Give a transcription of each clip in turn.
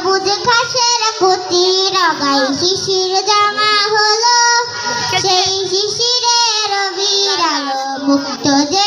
সবুজ ঘাসের প্রতি রগাই শিশির জামা হলো। সেই শিশিরে রবির আলো মুক্ত যে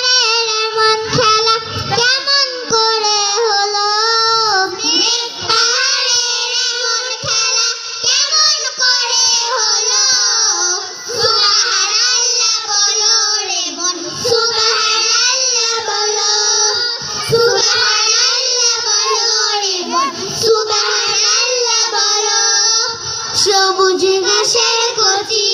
সুবহানাল্লাহ বলো সবুজ ঘাসের কচি